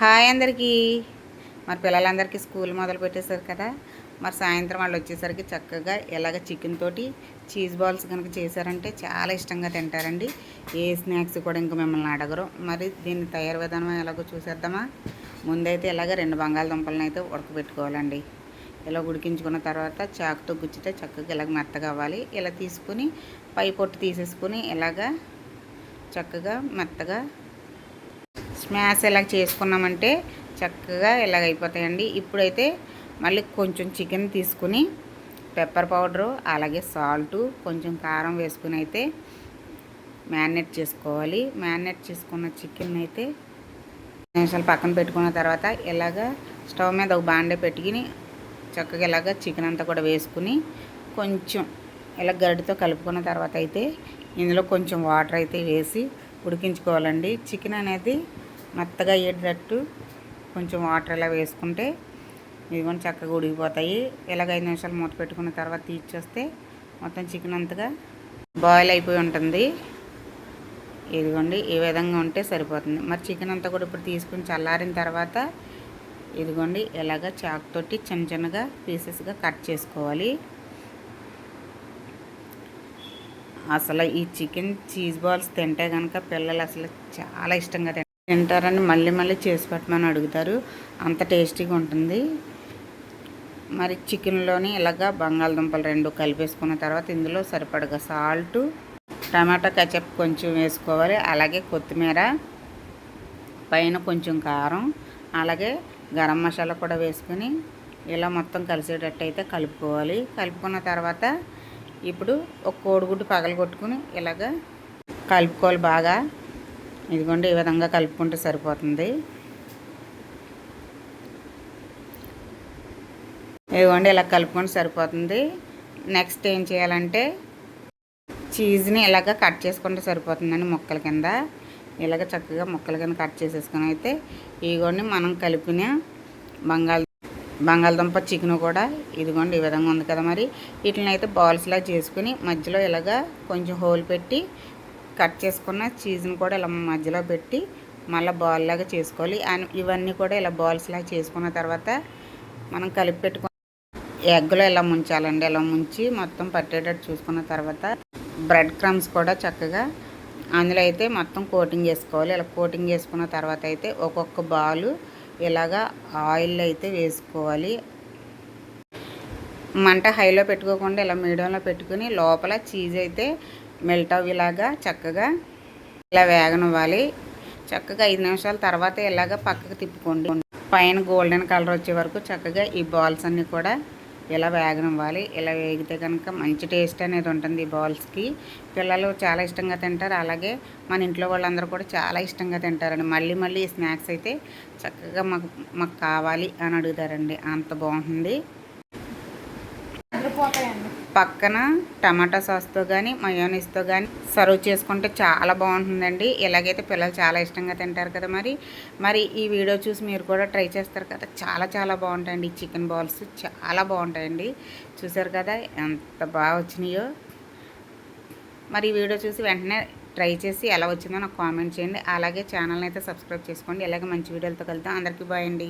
Hi అందరికీ. మరి పిల్లలందరికీ స్కూల్ మొదలు పెట్టేశారు కదా. మరి సాయంత్రం వాళ్ళు వచ్చేసరికి చక్కగా ఎలాగ చికెన్ తోటి చీజ్ బాల్స్ కనుక చేశారంటే చాలా ఇష్టంగా తింటారండి. ఏ స్నాక్స్ కూడా ఇంకా మిమ్మల్ని అడగరు. మరి దీన్ని తయారు విధానం ఎలాగో చూసేద్దామా? ముందైతే ఇలాగ రెండు బంగాళదుంపలను అయితే ఉడకబెట్టుకోవాలండి. ఇలా ఉడికించుకున్న తర్వాత చాకుతో గుచ్చితే చక్కగా ఇలాగ మెత్తగా అవ్వాలి. ఇలా తీసుకుని పై పొట్టు తీసేసుకుని ఇలాగా చక్కగా మెత్తగా స్మాష్ ఎలా చేసుకున్నామంటే చక్కగా ఇలాగ అయిపోతాయండి. ఇప్పుడైతే మళ్ళీ కొంచెం చికెన్ తీసుకుని పెప్పర్ పౌడరు అలాగే సాల్టు కొంచెం కారం వేసుకుని అయితే మ్యారినేట్ చేసుకోవాలి. మ్యారినేట్ చేసుకున్న చికెన్ అయితే నిమిషాలు పక్కన పెట్టుకున్న తర్వాత ఇలాగ స్టవ్ మీద ఒక బాండే పెట్టుకుని చక్కగా ఇలాగ చికెన్ అంతా కూడా వేసుకుని కొంచెం ఇలా గరిటితో కలుపుకున్న తర్వాత అయితే ఇందులో కొంచెం వాటర్ అయితే వేసి ఉడికించుకోవాలండి. చికెన్ అనేది మెత్తగా అయ్యేటట్టు కొంచెం వాటర్ ఇలా వేసుకుంటే ఇదిగోండి చక్కగా ఉడికిపోతాయి. ఇలాగ ఐదు నిమిషాలు మూత పెట్టుకున్న తర్వాత తీర్చేస్తే మొత్తం చికెన్ అంతగా బాయిల్ అయిపోయి ఉంటుంది. ఇదిగోండి ఈ విధంగా ఉంటే సరిపోతుంది. మరి చికెన్ అంతా కూడా ఇప్పుడు తీసుకుని చల్లారిన తర్వాత ఇదిగోండి ఇలాగ చాకుతోటి చిన్న చిన్నగా పీసెస్గా కట్ చేసుకోవాలి. అసలు ఈ చికెన్ చీజ్ బాల్స్ తింటే కనుక పిల్లలు అసలు చాలా ఇష్టంగా తింటారని మళ్ళీ మళ్ళీ చేసి పెట్టమని అడుగుతారు. అంత టేస్టీగా ఉంటుంది. మరి చికెన్లోని ఇలాగా బంగాళదుంపలు రెండు కలిపేసుకున్న తర్వాత ఇందులో సరిపడగా సాల్టు టమాటా కచప్ కొంచెం వేసుకోవాలి. అలాగే కొత్తిమీర పైన కొంచెం కారం అలాగే గరం మసాలా కూడా వేసుకొని ఇలా మొత్తం కలిసేటట్టు అయితే కలుపుకోవాలి. కలుపుకున్న తర్వాత ఇప్పుడు ఒక కోడిగుడ్డు పగలగొట్టుకుని ఇలాగ కలుపుకోవాలి బాగా. ఇదిగోండి ఈ విధంగా కలుపుకుంటే సరిపోతుంది. ఇదిగోండి ఇలా కలుపుకుంటే సరిపోతుంది. నెక్స్ట్ ఏం చేయాలంటే చీజ్ని ఇలాగ కట్ చేసుకుంటే సరిపోతుందండి ముక్కల కింద. ఇలాగ చక్కగా ముక్కల కింద కట్ చేసేసుకుని అయితే ఇదిగోండి మనం కలిపిన బంగాళ బంగాళదుంప చికెన్ కూడా ఇదిగోండి ఈ విధంగా ఉంది కదా మరి. వీటిని అయితే బాల్స్లా చేసుకుని మధ్యలో ఇలాగ కొంచెం హోల్ పెట్టి కట్ చేసుకున్న చీజ్ని కూడా ఇలా మధ్యలో పెట్టి మళ్ళీ బాల్ లాగా చేసుకోవాలి. అండ్ ఇవన్నీ కూడా ఇలా బాల్స్ లాగా చేసుకున్న తర్వాత మనం కలిపి పెట్టుకున్న ఎగ్లో ఇలా ముంచాలండి. ఇలా ముంచి మొత్తం పట్టేటట్టు చూసుకున్న తర్వాత బ్రెడ్ క్రమ్స్ కూడా చక్కగా అందులో అయితే మొత్తం కోటింగ్ చేసుకోవాలి. ఇలా కోటింగ్ చేసుకున్న తర్వాత అయితే ఒక్కొక్క బాలు ఇలాగా ఆయిల్ అయితే వేసుకోవాలి. మంట హైలో పెట్టుకోకుండా ఇలా మీడియంలో పెట్టుకుని లోపల చీజ్ అయితే మెల్ట్ అవ్వేలాగా చక్కగా ఇలా వేగనివ్వాలి. చక్కగా ఐదు నిమిషాల తర్వాత ఇలాగ పక్కకు తిప్పుకోండి. పైన గోల్డెన్ కలర్ వచ్చే వరకు చక్కగా ఈ బాల్స్ అన్నీ కూడా ఇలా వేగనివ్వాలి. ఇలా వేగితే కనుక మంచి టేస్ట్ అనేది ఉంటుంది ఈ బాల్స్కి. పిల్లలు చాలా ఇష్టంగా తింటారు. అలాగే మన ఇంట్లో వాళ్ళందరూ కూడా చాలా ఇష్టంగా తింటారండి. మళ్ళీ మళ్ళీ ఈ స్నాక్స్ అయితే చక్కగా మాకు మాకు కావాలి అని అడుగుతారండి. అంత బాగుంటుంది. పక్కన టమాటా సాస్తో కానీ మయోనీస్తో కానీ సర్వ్ చేసుకుంటే చాలా బాగుంటుందండి. ఇలాగైతే పిల్లలు చాలా ఇష్టంగా తింటారు కదా మరి. మరి ఈ వీడియో చూసి మీరు కూడా ట్రై చేస్తారు కదా. చాలా చాలా బాగుంటాయండి. ఈ చికెన్ బాల్స్ చాలా బాగుంటాయండి. చూసారు కదా ఎంత బాగా వచ్చినాయో. మరి ఈ వీడియో చూసి వెంటనే ట్రై చేసి ఎలా వచ్చిందో నాకు కామెంట్ చేయండి. అలాగే ఛానల్ని అయితే సబ్స్క్రైబ్ చేసుకోండి. ఇలాగే మంచి వీడియోలతో కలుద్దాం. అందరికీ బాయ్ అండి.